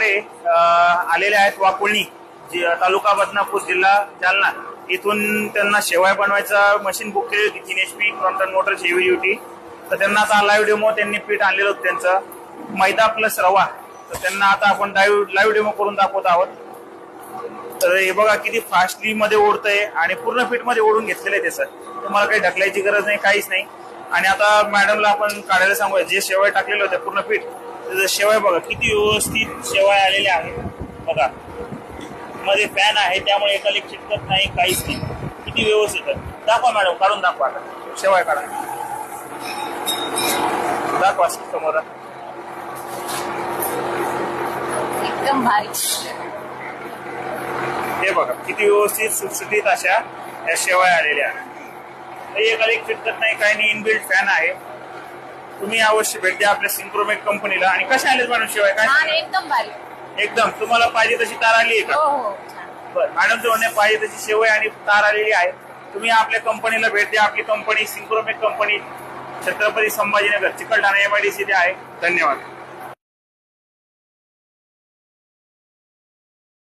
आपल्याकडे आलेले आहेत वाकुळणी तालुका बदनापूर जिल्हा जालना. इथून त्यांना शेवाय बनवायचा मशीन बुक केली होती तीन एच पी क्रॉम्प्टन मोटरची हेवी ड्युटी तर त्यांना आता लाईव्ह डेमो त्यांनी पीठ आणलेलं होतं त्यांचं. मैदा प्लस रवा. तर त्यांना आता आपण लाईव्ह लाईव्ह डेमो करून दाखवत आहोत. तर हे बघा किती फास्टली मध्ये ओढतंय आणि पूर्ण पीठमध्ये ओढून घेतलेलं आहे त्याचं तुम्हाला काही ढकलायची गरज नाही काहीच नाही. आणि आता मॅडमला आपण काढायला सांगूया जे शेवाय टाकलेले होते पूर्ण पीठ त्याचं शेवाय बघा किती व्यवस्थित शेवाय आलेले आहेत बघा. मध्ये फॅन आहे त्यामुळे एका लेख चिटकत नाही काहीच नाही. किती व्यवस्थित आहे. दाखवा मॅडम काढून दाखवा आता. शेवाय काढा. दाखवा समोर. एकदम भारी. हे बघा किती व्यवस्थित सुटसुटीत अशा या शेवाय आलेल्या आहेत. हे एका लेख चिटकत नाही काही नाही इनबिल्ट फॅन आहे. तुम्ही अवश्य भेट द्या आपल्या सिंक्रोमेक कंपनीला आणि कशा आलेत मॅडम शिवाय काय एकदम भारी. एकदम. तुम्हाला पाहिजे तशी तार आली आहे हो का? हो छान. बरं. मॅडमचं म्हणणे पाहिजे तशी शेवय आणि तार आलेली आहे. तुम्ही आपल्या कंपनीला भेट द्या. आपली company Synchromech company Chhatrapati Sambhajinagar Chikalthana MIDC आहे. धन्यवाद.